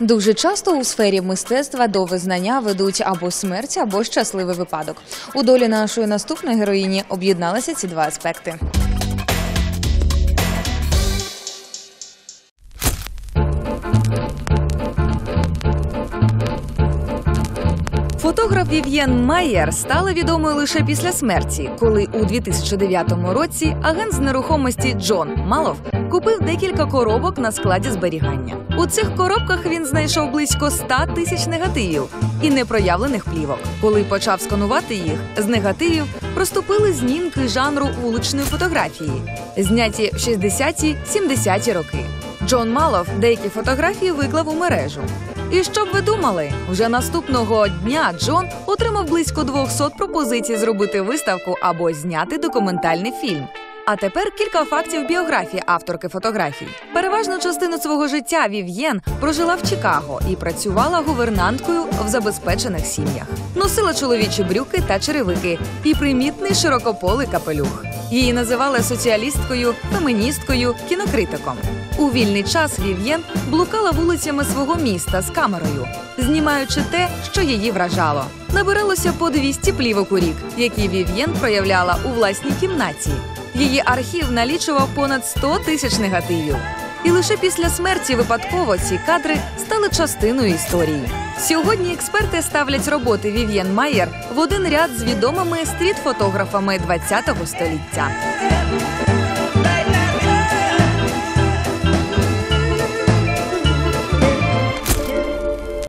Дуже часто у сфері мистецтва до визнання ведуть або смерть, або щасливий випадок. У долі нашої наступної героїні об'єдналися ці два аспекти. Фотограф Вів'єн Майєр стала відомою лише після смерті, коли у 2009 році агент з нерухомості Джон Малов купив декілька коробок на складі зберігання. У цих коробках він знайшов близько 100 тисяч негативів і непроявлених плівок. Коли почав сканувати їх, з негативів проступили знімки жанру вуличної фотографії, зняті в 60-70-ті роки. Джон Малов деякі фотографії виклав у мережу. І що б ви думали? Вже наступного дня Джон отримав близько 200 пропозицій зробити виставку або зняти документальний фільм. А тепер кілька фактів біографії авторки фотографій. Переважну частину свого життя Вів'єн прожила в Чикаго і працювала гувернанткою в забезпечених сім'ях. Носила чоловічі брюки та черевики і примітний широкополий капелюх. Її називали соціалісткою, феміністкою, кінокритиком. У вільний час Вів'єн блукала вулицями свого міста з камерою, знімаючи те, що її вражало. Набиралося по 200 плівок у рік, які Вів'єн проявляла у власній кімнаті. Її архів налічував понад 100 тисяч негативів. І лише після смерті випадково ці кадри стали частиною історії. Сьогодні експерти ставлять роботи Вів'єн Майер в один ряд з відомими стріт-фотографами ХХ століття.